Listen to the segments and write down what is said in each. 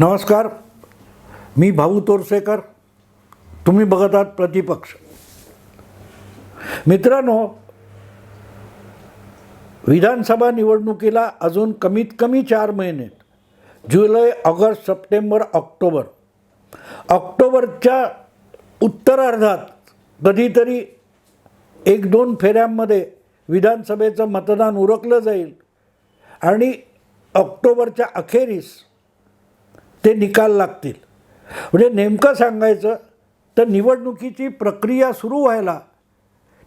नमस्कार. मी भाऊ तोरसेकर. तुम्ही बघत आहात प्रतिपक्ष. मित्रांनो विधानसभा निवडणुकीला अजून कमीत कमी चार महिने जुलै ऑगस्ट सप्टेंबर ऑक्टोबर. ऑक्टोबरच्या उत्तरार्धात कधीतरी एक दोन फेऱ्यांमध्ये विधानसभेचं मतदान उरकलं जाईल आणि ऑक्टोबरच्या अखेरीस ते निकाल लागतील. म्हणजे नेमकं सांगायचं तर निवडणुकीची प्रक्रिया सुरू व्हायला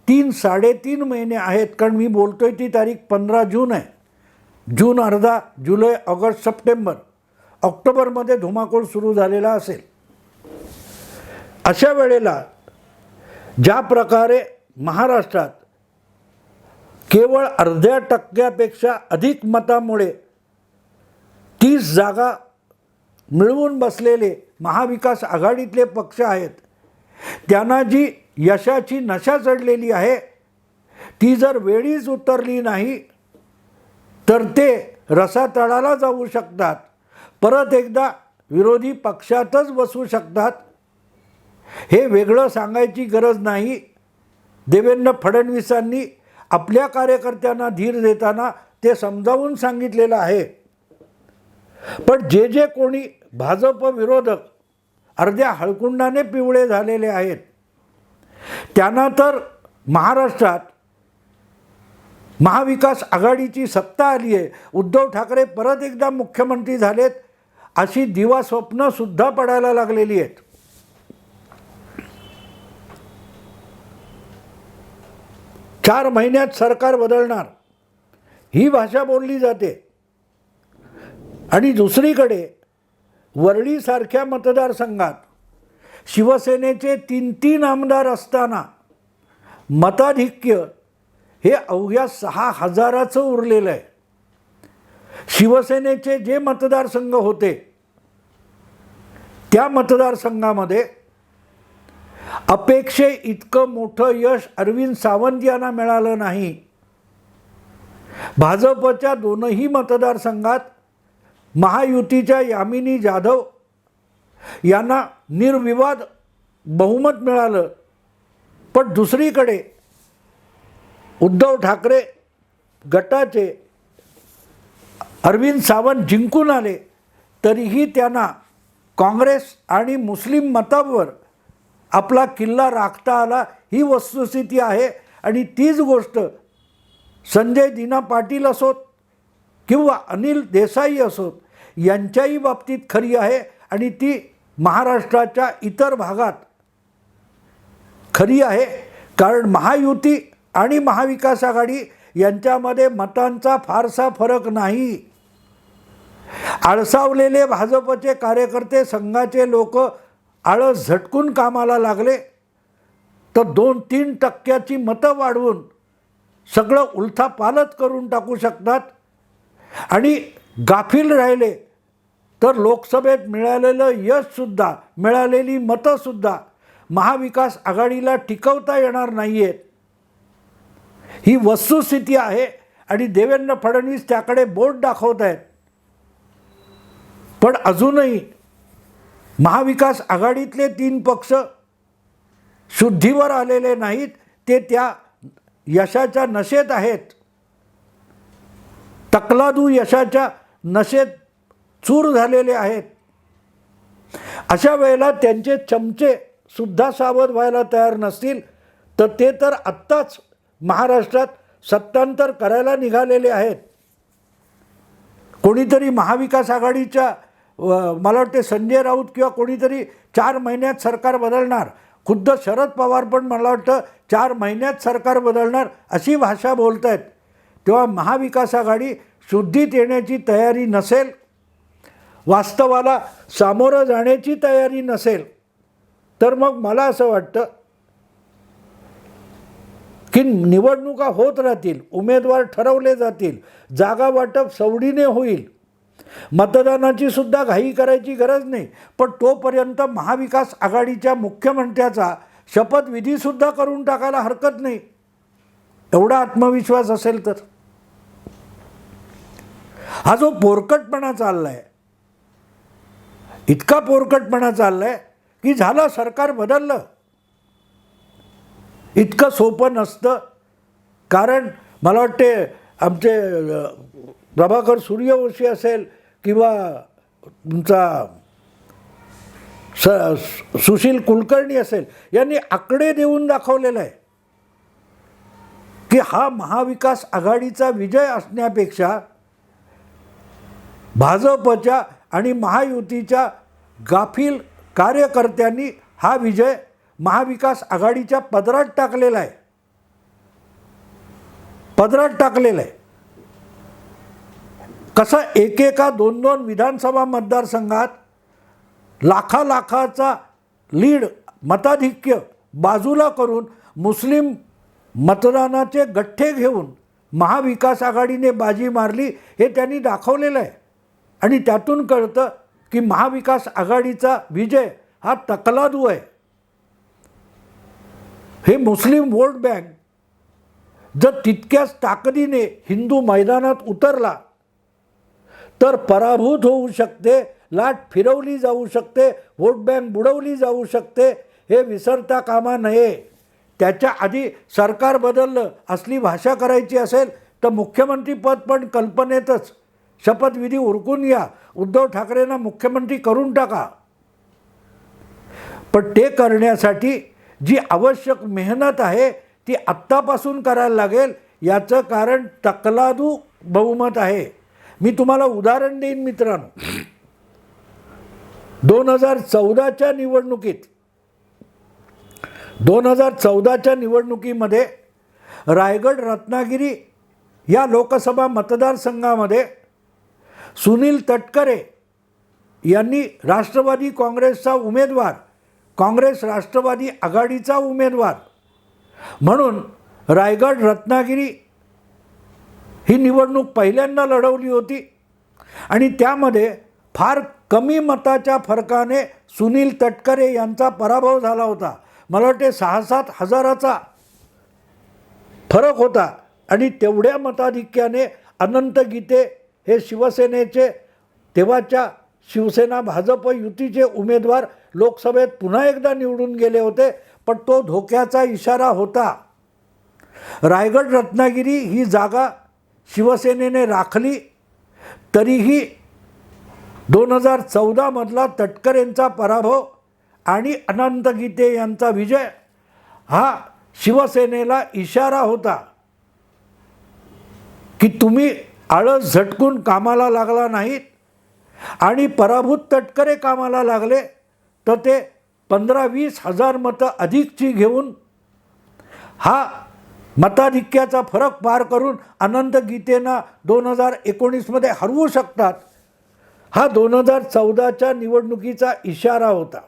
तीन साडेतीन महिने आहेत कारण मी बोलतो आहे ती तारीख पंधरा जून आहे. जून अर्धा जुलै ऑगस्ट सप्टेंबर ऑक्टोबरमध्ये धुमाकूळ सुरू झालेला असेल. अशा वेळेला ज्या प्रकारे महाराष्ट्रात केवळ अर्ध्या टक्क्यापेक्षा अधिक मतामुळे तीस जागा मिळवून बसलेले महाविकास आघाडीतले पक्ष आहेत. त्यांना जी यशाची नशा चढलेली आहे ती जर वेळीच उतरली नाही तर ते रसातळाला जाऊ शकतात. परत एकदा विरोधी पक्षातच बसू शकतात. हे वेगळं सांगायची गरज नाही. देवेंद्र फडणवीसांनी आपल्या कार्यकर्त्यांना धीर देताना ते समजावून सांगितलेलं आहे. पण जे जे कोणी भाजप विरोधक अर्ध्या हळकुंडाने पिवळे झालेले आहेत. त्यांना तर महाराष्ट्रात महाविकास आघाडीची सत्ता आली आहे. उद्धव ठाकरे परत एकदा मुख्यमंत्री झालेत अशी दिवा स्वप्नसुद्धा पडायला लागलेली आहेत. चार महिन्यात सरकार बदलणार. ही भाषा बोलली जाते. आणि दुसरीकडे वरळीसारख्या मतदारसंघात शिवसेनेचे तीन तीन आमदार असताना मताधिक्य हे अवघ्या सहा हजाराचं उरलेलं आहे. शिवसेनेचे जे मतदारसंघ होते त्या मतदारसंघामध्ये अपेक्षे इतकं मोठं यश अरविंद सावंत यांना मिळालं नाही. भाजपच्या दोनही मतदारसंघात महायुतीच्या यामिनी जाधव यांना निर्विवाद बहुमत मिळालं. पण दुसरीकडे उद्धव ठाकरे गटाचे अरविंद सावंत जिंकून आले तरीही त्यांना काँग्रेस आणि मुस्लिम मतावर आपला किल्ला राखता आला ही वस्तुस्थिती आहे. आणि तीच गोष्ट संजय दिना पाटील असोत किंवा अनिल देसाई असोत यांच्याही बाबतीत खरी आहे आणि ती महाराष्ट्राच्या इतर भागात खरी आहे. कारण महायुती आणि महाविकास आघाडी यांच्यामध्ये मतांचा फारसा फरक नाही. आळसावलेले भाजपचे कार्यकर्ते संघाचे लोक आळस झटकून कामाला लागले. तर दोन तीन टक्क्याची मतं वाढवून सगळं उलथापालत करून टाकू शकतात आणि गाफील राहिले तर लोकसभेत मिळालेलं यशसुद्धा मिळालेली मतंसुद्धा महाविकास आघाडीला टिकवता येणार नाही आहेत ही वस्तुस्थिती आहे आणि देवेंद्र फडणवीस त्याकडे बोट दाखवत आहेत. पण अजूनही महाविकास आघाडीतले तीन पक्ष शुद्धीवर आलेले नाहीत ते त्या यशाच्या नशेत आहेत. तकलादू यशाच्या नशेत चूर झालेले आहेत. अशा वेळेला त्यांचे चमचे सुद्धा सावध व्हायला तयार नसतील तर ते तर आत्ताच महाराष्ट्रात सत्तांतर करायला निघालेले आहेत. कोणीतरी महाविकास आघाडीच्या व- मला वाटते संजय राऊत किंवा कोणीतरी चार महिन्यात सरकार बदलणार. खुद्द शरद पवार पण मला वाटतं चार महिन्यात सरकार बदलणार अशी भाषा बोलत आहेत तेव्हा महाविकास आघाडी शुद्धीत येण्याची तयारी नसेल वास्तवाला सामोरं जाण्याची तयारी नसेल तर मग मला असं वाटतं की निवडणुका होत राहतील उमेदवार ठरवले जातील जागा वाटप सवडीने होईल. मतदानाची सुद्धा घाई करायची गरज नाही पण तोपर्यंत महाविकास आघाडीच्या मुख्यमंत्र्याचा शपथविधीसुद्धा करून टाकायला हरकत नाही. एवढा आत्मविश्वास असेल तर. हा जो पोरकटपणा चाललाय आहे इतका पोरकटपणा चाललाय की झालं सरकार बदललं. इतकं सोपं नसतं. कारण मला वाटते आमचे प्रभाकर सूर्यवंशी असेल किंवा तुमचा स सुशील कुलकर्णी असेल यांनी आकडे देऊन दाखवलेलं आहे. की हा महाविकास आघाडीचा विजय असण्यापेक्षा भाजपच्या आणि महायुतीच्या गाफील कार्यकर्त्यांनी हा विजय महाविकास आघाडीच्या पदरात टाकलेला आहे. पदरात टाकलेला आहे. कसं एकेका दोन दोन विधानसभा मतदारसंघात लाखा लाखाचा लीड मताधिक्य बाजूला करून मुस्लिम मतदानाचे गठ्ठे घेऊन महाविकास आघाडीने बाजी मारली हे त्यांनी दाखवलेलं आहे. आणि त्यातून कळतं की महाविकास आघाडीचा विजय हा तकलादू आहे. हे मुस्लिम वोट बँक जर तितक्याच ताकदीने हिंदू मैदानात उतरला तर पराभूत होऊ शकते लाट फिरवली जाऊ शकते वोट बँक बुडवली जाऊ शकते हे विसरता कामा नये. त्याच्या आधी सरकार बदललं असली भाषा करायची असेल तर मुख्यमंत्रीपद पण कल्पनेतच. शपथविधी उरकून या उद्धव ठाकरेंना मुख्यमंत्री करून टाका. पण ते करण्यासाठी जी आवश्यक मेहनत आहे ती आत्तापासून करायला लागेल याचं कारण तकलादू बहुमत आहे. मी तुम्हाला उदाहरण देईन मित्रांनो. दोन हजार चौदाच्या निवडणुकीत दोन हजार चौदाच्या निवडणुकीमध्ये रायगड रत्नागिरी या लोकसभा मतदारसंघामध्ये सुनील तटकरे यांनी राष्ट्रवादी काँग्रेसचा उमेदवार काँग्रेस राष्ट्रवादी आघाडीचा उमेदवार. म्हणून रायगड रत्नागिरी ही निवडणूक पहिल्यांदा लढवली होती आणि त्यामध्ये फार कमी मताच्या फरकाने सुनील तटकरे यांचा पराभव झाला होता. मला वाटते सहा सात हजाराचा फरक होता. आणि तेवढ्या मताधिक्याने अनंत गीते हे शिवसेनेचे तेव्हाच्या शिवसेना भाजप युतीचे उमेदवार लोकसभेत पुन्हा एकदा निवडून गेले होते पण तो धोक्याचा इशारा होता. रायगड रत्नागिरी ही जागा शिवसेनेने राखली तरीही दोन हजार चौदामधला तटकरेंचा पराभव आणि अनंत गीते यांचा विजय. हा शिवसेनेला इशारा होता की तुम्ही आळस झटकून कामाला लागला नाहीत आणि पराभूत तटकरे कामाला लागले तर ते पंधरा वीस हजार मतं अधिकची घेऊन हा मताधिक्याचा फरक पार करून अनंत गीतेना दोन हजार एकोणीसमध्ये हरवू शकतात हा दोन हजार चौदाच्या निवडणुकीचा इशारा होता.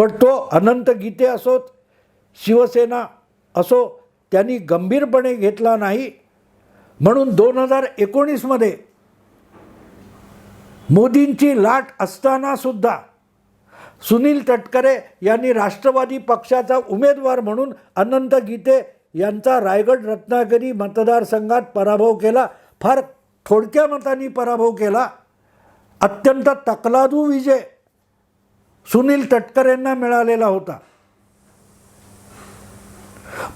पण तो अनंत गीते असोत शिवसेना असो त्यांनी गंभीरपणे घेतला नाही. म्हणून दोन हजार एकोणीसमध्ये मोदींची लाट असताना सुद्धा सुनील तटकरे यांनी राष्ट्रवादी पक्षाचा उमेदवार म्हणून अनंत गीते यांचा रायगड रत्नागिरी मतदारसंघात पराभव केला. फार थोडक्या मतांनी पराभव केला. अत्यंत तकलादू विजय. सुनील तटकरेंना मिळालेला होता.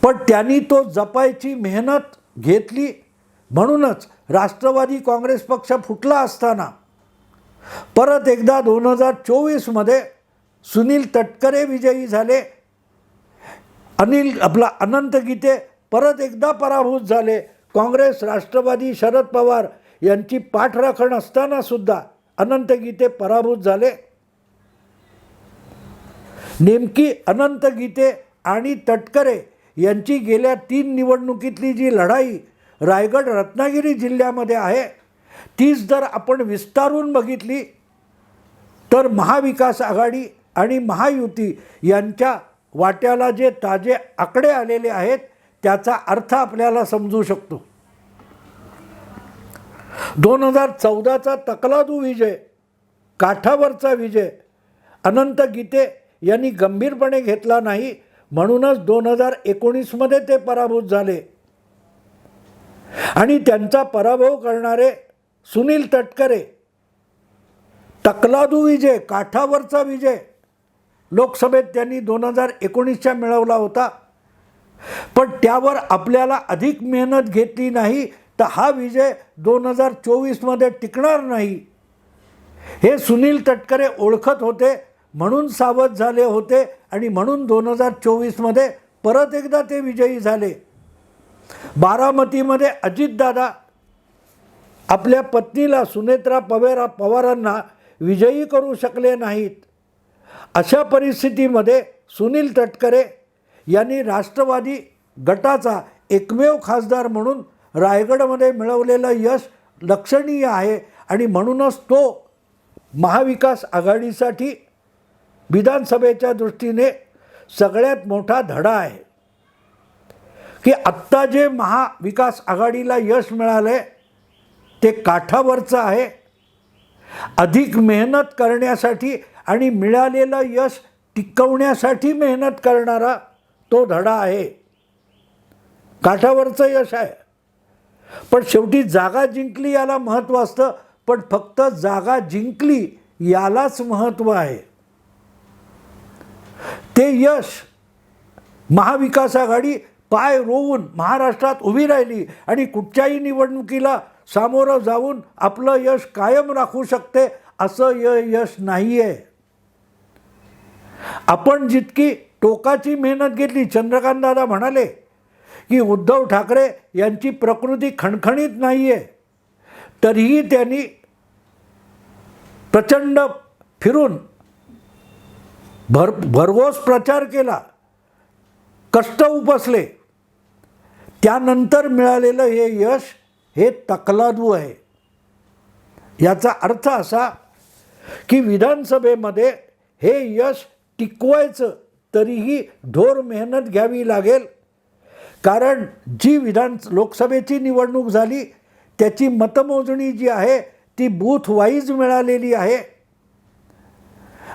पण त्यांनी तो जपायची मेहनत घेतली. म्हणूनच राष्ट्रवादी काँग्रेस पक्ष फुटला असताना. परत एकदा दोन हजार चोवीसमध्ये सुनील तटकरे विजयी झाले. अनिल आपला अनंत गीते परत एकदा पराभूत झाले. काँग्रेस राष्ट्रवादी शरद पवार यांची पाठराखण असतानासुद्धा अनंत गीते पराभूत झाले. नेमकी अनंत गीते आणि तटकरे यांची गेल्या तीन निवडणुकीतली जी लढाई रायगड रत्नागिरी जिल्ह्यामध्ये आहे तीच जर आपण विस्तारून बघितली तर महाविकास आघाडी आणि महायुती यांच्या वाट्याला जे ताजे आकडे आलेले आहेत त्याचा अर्थ आपल्याला समजू शकतो. दोन हजार चौदाचा तकलादू विजय काठावरचा विजय अनंत गीते यांनी गंभीरपणे घेतला नाही. म्हणूनच दोन हजार एकोणीसमध्ये ते पराभूत झाले. आणि त्यांचा पराभव करणारे सुनील तटकरे तकलादू विजय काठावरचा विजय लोकसभेत त्यांनी दोन हजार एकोणीसच्या मिळवला होता. पण त्यावर आपल्याला अधिक मेहनत घेतली नाही तर हा विजय दोन हजार चोवीसमध्ये टिकणार नाही. हे सुनील तटकरे ओळखत होते. म्हणून सावध झाले होते आणि म्हणून दोन हजार चोवीसमध्ये परत एकदा ते विजयी झाले. बारामतीमध्ये अजितदादा आपल्या पत्नीला सुनेत्रा पवेरा पवारांना विजयी करू शकले नाहीत. अशा परिस्थितीमध्ये सुनील तटकरे यांनी राष्ट्रवादी गटाचा एकमेव खासदार म्हणून रायगडमध्ये मिळवलेलं यश लक्षणीय आहे आणि म्हणूनच तो महाविकास आघाडीसाठी विधानसभेच्या दृष्टीने सगळ्यात मोठा धडा आहे की आत्ता जे महाविकास आघाडीला यश मिळालं ते काठावरचं आहे. अधिक मेहनत करण्यासाठी आणि मिळालेलं यश टिकवण्यासाठी मेहनत करणारा तो धडा आहे. काठावरचं यश आहे. पण शेवटी जागा जिंकली याला महत्त्व असतं पण फक्त जागा जिंकली यालाच महत्त्व आहे. ते यश. महाविकास आघाडी पाय रोवून महाराष्ट्रात उभी राहिली आणि कुठच्याही निवडणुकीला सामोरं जाऊन आपलं यश कायम राखू शकते असं य यश नाही आहे आपण जितकी टोकाची मेहनत घेतली चंद्रकांत दादा म्हणाले की उद्धव ठाकरे यांची प्रकृती खणखणीत नाही आहे तरीही त्यांनी प्रचंड फिरून भर भरघोस प्रचार केला. कष्ट उपसले. त्यानंतर मिळालेलं हे यश हे तकलादू आहे. याचा अर्थ असा की विधानसभेमध्ये हे यश टिकवायचं तरीही ढोर मेहनत घ्यावी लागेल. कारण जी विधान लोकसभेची निवडणूक झाली त्याची मतमोजणी जी आहे ती बूथ वाईज मिळालेली आहे.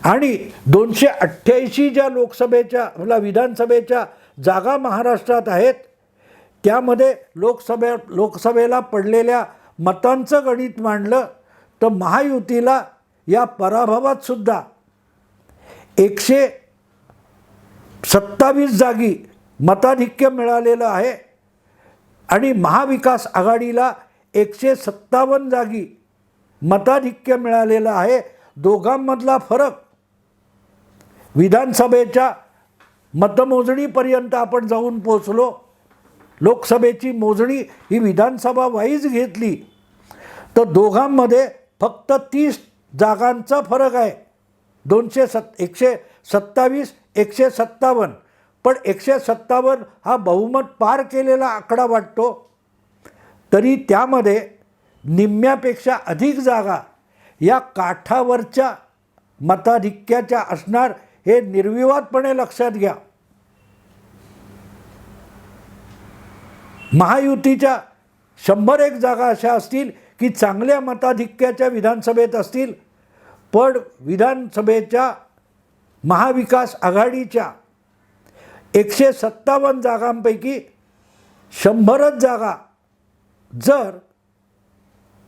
आणि दोनशे अठ्ठ्याऐंशी ज्या लोकसभेच्या आपल्या विधानसभेच्या जागा महाराष्ट्रात आहेत त्यामध्ये लोकसभे लोकसभेला पडलेल्या मतांचं गणित मांडलं तर महायुतीला या पराभवात सुद्धा एकशे सत्तावीस जागी मताधिक्य मिळालेलं आहे आणि महाविकास आघाडीला एकशे सत्तावन्न जागी मताधिक्य मिळालेलं आहे. दोघांमधला फरक विधानसभेच्या मतमोजणीपर्यंत आपण जाऊन पोचलो लोकसभेची मोजणी ही विधानसभा वाईज घेतली. तर दोघांमध्ये फक्त तीस जागांचा फरक आहे. दोनशे सत् एकशे सत्तावीस एकशे सत्तावन्न. पण एकशे सत्तावन्न हा बहुमत पार केलेला आकडा वाटतो. तरी त्यामध्ये निम्म्यापेक्षा अधिक जागा या काठावरच्या मताधिक्याच्या असणार हे निर्विवादपणे लक्षात घ्या. महायुतीच्या शंभर एक जागा अशा असतील की चांगल्या मताधिक्याच्या विधानसभेत असतील पण विधानसभेच्या महाविकास आघाडीच्या एकशे सत्तावन्न जागांपैकी शंभरच जागा जर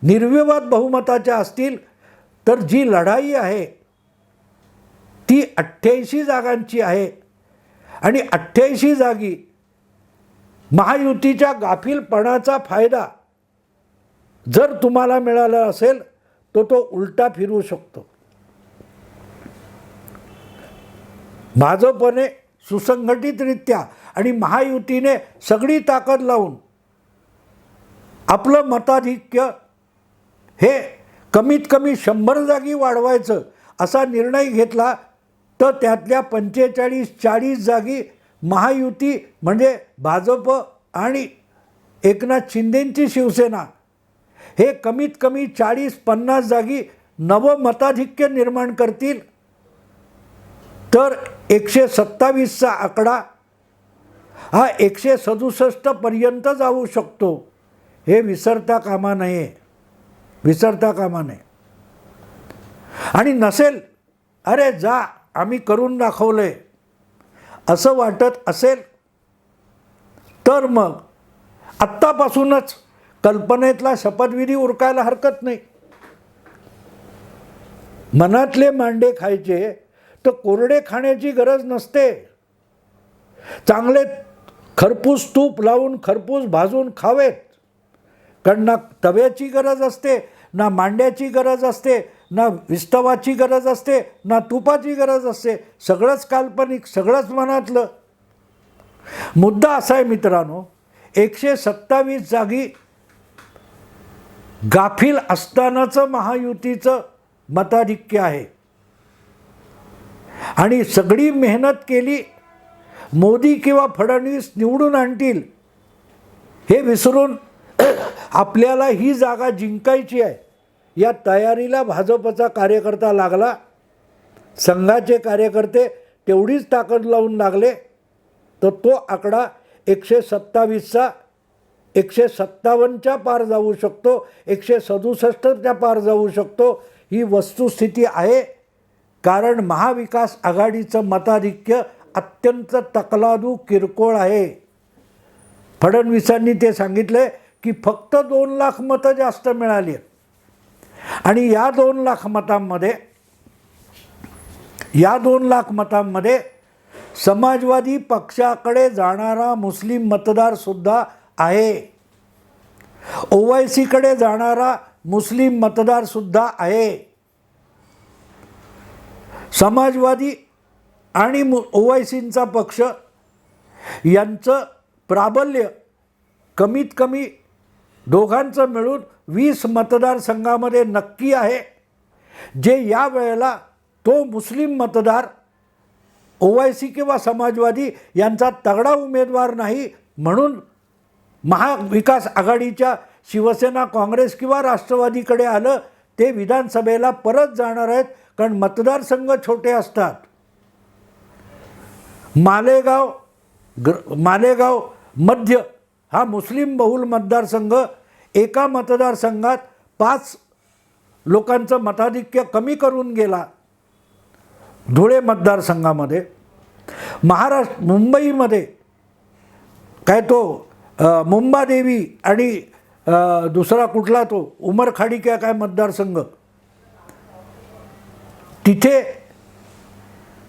निर्विवाद बहुमताच्या असतील तर जी लढाई आहे ती अठ्ठ्याऐंशी जागांची आहे. आणि अठ्ठ्याऐंशी जागी महायुतीच्या गाफीलपणाचा फायदा जर तुम्हाला मिळाला असेल तो तो उलटा फिरू शकतो. भाजपने सुसंघटितरित्या आणि महायुतीने सगळी ताकद लावून आपलं मताधिक्य हे कमीत कमी शंभर जागी वाढवायचं असा निर्णय घेतला तर त्यातल्या पंचेचाळीस चाळीस जागी महायुती म्हणजे भाजप आणि एकनाथ शिंदेंची शिवसेना. हे कमीत कमी चाळीस पन्नास जागी नवमताधिक्य निर्माण करतील. तर एकशे सत्तावीसचा आकडा हा एकशे सदुसष्टपर्यंत जाऊ शकतो. हे विसरता कामा नये. विसरता कामा नये. आणि नसेल अरे जा. आम्ही करून दाखवलं आहे असं वाटत असेल तर मग आत्तापासूनच कल्पनेतला शपथविधी उरकायला हरकत नाही. मनातले मांडे खायचे तर कोरडे खाण्याची गरज नसते. चांगले खरपूस तूप लावून खरपूस भाजून खावेत. कारण ना तव्याची गरज असते ना मांड्याची गरज असते ना विस्तवाची गरज असते ना तुपाची गरज असते. सगळंच काल्पनिक सगळंच मनातलं. मुद्दा असा आहे मित्रांनो एकशे सत्तावीस जागी गाफील असतानाचं महायुतीचं मताधिक्य आहे. आणि सगळी मेहनत केली मोदी किंवा फडणवीस निवडून आणतील हे विसरून आपल्याला ही जागा जिंकायची आहे. या तयारीला भाजपचा कार्यकर्ता लागला. संघाचे कार्यकर्ते तेवढीच ताकद लावून लागले. तर तो आकडा एकशे सत्तावीसचा एकशे सत्तावन्नच्या पार जाऊ शकतो एकशे सदुसष्टच्या पार जाऊ शकतो ही वस्तुस्थिती आहे. कारण महाविकास आघाडीचं मताधिक्य अत्यंत तकलादू किरकोळ आहे. फडणवीसांनी ते सांगितले की फक्त दोन लाख मतं जास्त मिळाली आहेत. आणि या दोन लाख मतांमध्ये या दोन लाख मतांमध्ये समाजवादी पक्षाकडे जाणारा मुस्लिम मतदारसुद्धा आहे. ओवायसीकडे जाणारा मुस्लिम मतदारसुद्धा आहे. समाजवादी आणि मु ओवायसींचा पक्ष यांचं प्राबल्य कमीत कमी दोघांचं मिळून वीस मतदारसंघामध्ये नक्की आहे. जे या वेळेला तो मुस्लिम मतदार ओवायसी किंवा समाजवादी यांचा तगडा उमेदवार नाही म्हणून महाविकास आघाडीच्या शिवसेना काँग्रेस किंवा राष्ट्रवादीकडे आलं ते विधानसभेला परत जाणार आहेत कारण मतदारसंघ छोटे असतात. मालेगाव ग्र मालेगाव मध्य हा मुस्लिम बहुल मतदारसंघ एका मतदारसंघात पाच लोकांचं मताधिक्य कमी करून गेला धुळे मतदारसंघामध्ये. महाराष्ट्र मुंबईमध्ये काय तो मुंबादेवी आणि दुसरा कुठला तो उमरखाडी क्या काय मतदारसंघ. तिथे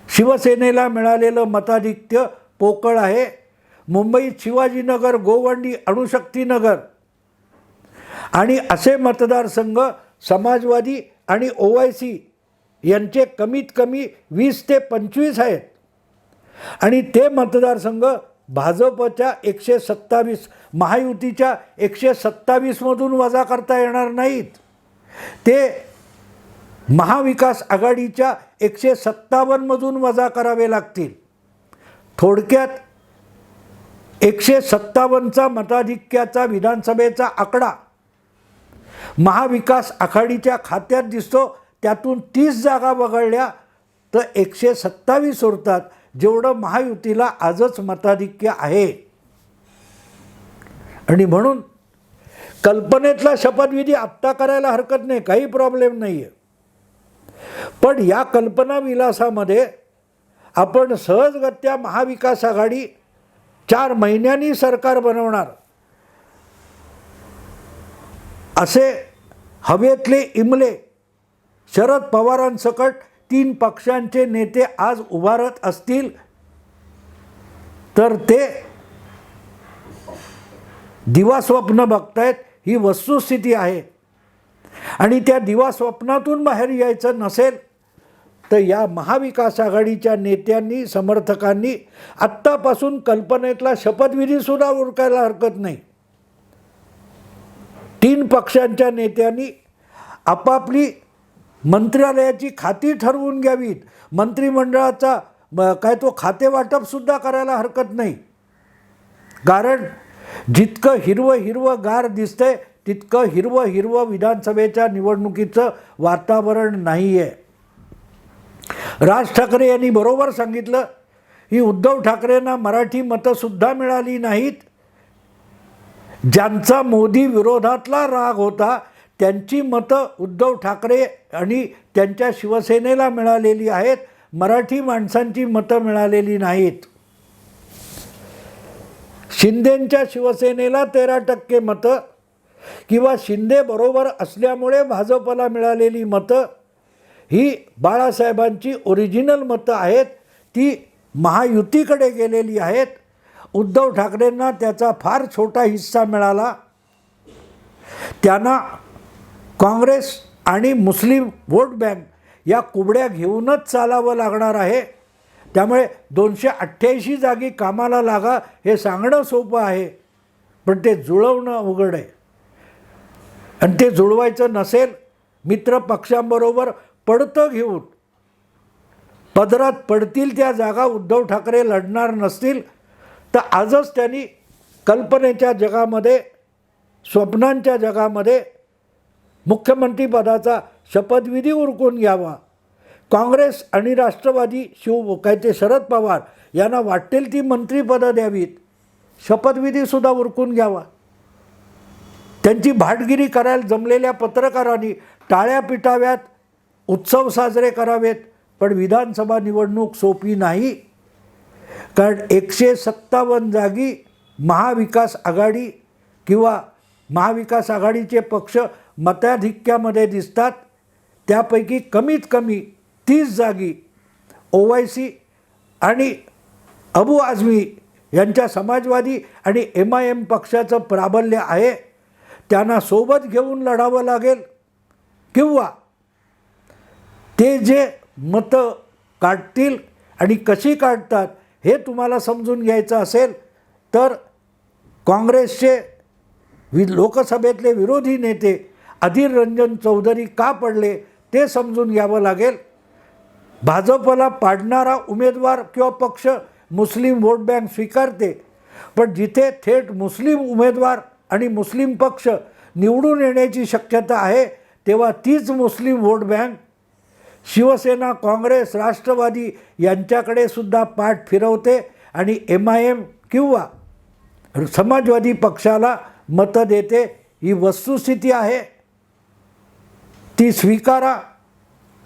शिवसेनेला मिळालेलं मताधिक्य पोकळ आहे. मुंबईत शिवाजीनगर गोवंडी अणुशक्तीनगर. आणि असे मतदारसंघ समाजवादी आणि ओवायसी यांचे कमीत कमी वीस ते पंचवीस आहेत. आणि ते मतदारसंघ भाजपच्या एकशे सत्तावीस महायुतीच्या एकशे सत्तावीसमधून वजा करता येणार नाहीत. ते महाविकास आघाडीच्या एकशे सत्तावन्नमधून वजा करावे लागतील. थोडक्यात एकशे सत्तावन्नचा मताधिक्याचा विधानसभेचा आकडा. महाविकास आघाडीच्या खात्यात दिसतो त्यातून तीस जागा वगळल्या तर एकशे सत्तावीस उरतात जेवढं महायुतीला आजच मताधिक्य आहे. आणि म्हणून कल्पनेतला शपथविधी आत्ता करायला हरकत नाही काही प्रॉब्लेम नाही आहे पण या कल्पना विलासामध्ये आपण सहजगत्या महाविकास आघाडी चार महिन्यांनी सरकार बनवणार. असे हवेतले इमले शरद पवारांसकट तीन पक्षांचे नेते आज उभारत असतील तर ते दिवास्वप्न बघतायत ही वस्तुस्थिती आहे. आणि त्या दिवास्वप्नातून बाहेर यायचं नसेल तर या महाविकास आघाडीच्या नेत्यांनी समर्थकांनी आत्तापासून कल्पनेतला शपथविधीसुद्धा उरकायला हरकत नाही. तीन पक्षांच्या नेत्यांनी आपापली मंत्रालयाची खाती ठरवून घ्यावीत. मंत्रिमंडळाचा काय तो खातेवाटपसुद्धा करायला हरकत नाही. कारण जितकं हिरवं हिरवं गार दिसतंय तितकं हिरवं हिरवं विधानसभेच्या निवडणुकीचं वातावरण नाही आहे राज ठाकरे यांनी बरोबर सांगितलं ही उद्धव ठाकरेंना मराठी मतंसुद्धा मिळाली नाहीत. ज्यांचा मोदी विरोधातला राग होता त्यांची मतं उद्धव ठाकरे आणि त्यांच्या शिवसेनेला मिळालेली आहेत. मराठी माणसांची मतं मिळालेली नाहीत. शिंदेंच्या शिवसेनेला तेरा टक्के मतं किंवा शिंदे बरोबर असल्यामुळे भाजपला मिळालेली मतं ही बाळासाहेबांची ओरिजिनल मतं आहेत ती महायुतीकडे गेलेली आहेत. उद्धव ठाकरेंना त्याचा फार छोटा हिस्सा मिळाला. त्यांना काँग्रेस आणि मुस्लिम वोट बँक या कुबड्या घेऊनच चालावं लागणार आहे. त्यामुळे दोनशे अठ्ठ्याऐंशी जागी कामाला लागा हे सांगणं सोपं आहे. पण ते जुळवणं अवघड आहे. आणि ते जुळवायचं नसेल मित्र पक्षांबरोबर पडतं घेऊन. पदरात पडतील त्या जागा उद्धव ठाकरे लढणार नसतील तर आजच त्यांनी कल्पनेच्या जगामध्ये स्वप्नांच्या जगामध्ये मुख्यमंत्रीपदाचा शपथविधी उरकून घ्यावा. काँग्रेस आणि राष्ट्रवादी शिव काय ते शरद पवार यांना वाटेल ती मंत्रीपदं द्यावीत. शपथविधीसुद्धा उरकून घ्यावा. त्यांची भाटगिरी करायला जमलेल्या पत्रकारांनी टाळ्या पिटाव्यात उत्सव साजरे करावेत पण विधानसभा निवडणूक सोपी नाही. कारण एकशे सत्तावन्न जागी महाविकास आघाडी किंवा महाविकास आघाडीचे पक्ष मताधिक्यामध्ये दिसतात. त्यापैकी कमीत कमी तीस जागी ओवायसी आणि अबू आझमी यांच्या समाजवादी आणि एम आय एम पक्षाचं प्राबल्य आहे. त्यांना सोबत घेऊन लढावं लागेल किंवा ते जे मतं काढतील आणि कशी काढतात हे तुम्हाला समजून घ्यायचं असेल तर काँग्रेसचे वि लोकसभेतले विरोधी नेते अधीर रंजन चौधरी का पडले ते समजून घ्यावं लागेल. भाजपला पाडणारा उमेदवार किंवा पक्ष मुस्लिम वोट बँक स्वीकारते पण जिथे थेट मुस्लिम उमेदवार आणि मुस्लिम पक्ष निवडून येण्याची शक्यता आहे तेव्हा तीच Muslim vote bank Shivsena Congress Rashtravadi यांच्याकडे सुद्धा पाठ फिरवते आणि एम आय एम किंवा समाजवादी पक्षाला मतं देते. ही वस्तुस्थिती आहे. ती स्वीकारा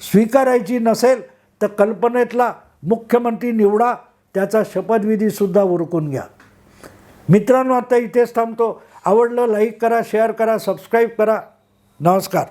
स्वीकारायची नसेल तर कल्पनेतला मुख्यमंत्री निवडा त्याचा शपथविधीसुद्धा उरकून घ्या. मित्रांनो आता इथेच थांबतो. आवडलं लाईक करा शेअर करा सबस्क्राईब करा. नमस्कार.